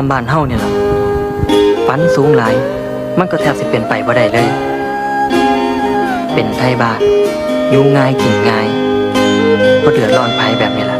ามบ้านเฮาเนี่ยล่ะฝันสูงหลาย มันก็แทบสิเป็นไปบ่ได้เลย เป็นไทยบ้านอยู่ง่ายกินง่ายบ่เดือดร้อนภัยแบบนี้ล่ะ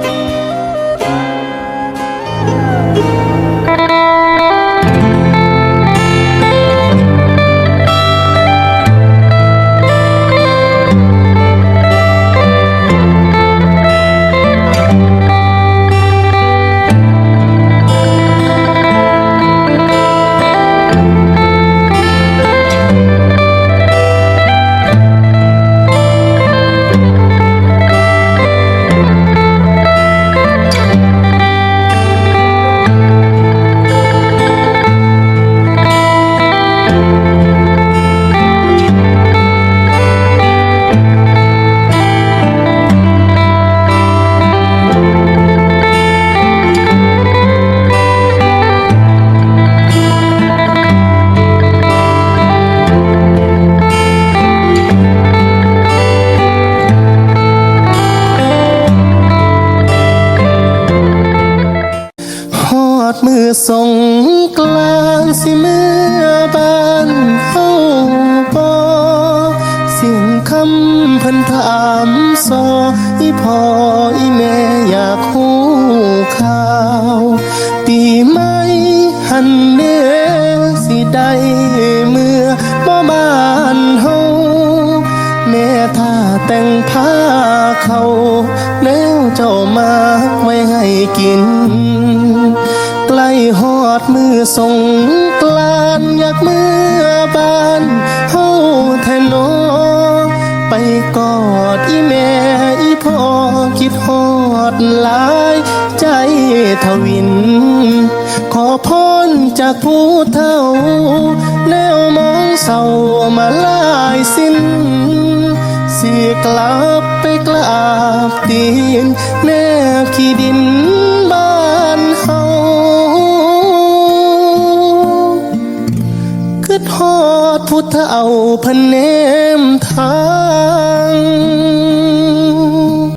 อสงกลานต์สิเมื่อบ้านเฮาบ่เสียงคำพิ่นถามซออีพ่ออีแม่อยากฮู้ข่าว ปีใหม่หันเด้สิได้เมื่อบ่บ้านเฮาแม่ถ้าแต่งผ้าเขาแล้วเจ้ามาไว้ให้กิน หอดมือส่งกลานอยากเมื่อบ้านเฮาแทนอไปกอดอีแม่อีพ่อคิดฮอดหลายใจทวิน ขอพรจากผู้เท่า แนวมองเศร้ามาลายสิ้นสิกลับไปกราบตีนแนบขี้ดิน พุทธเอาพเนมทาง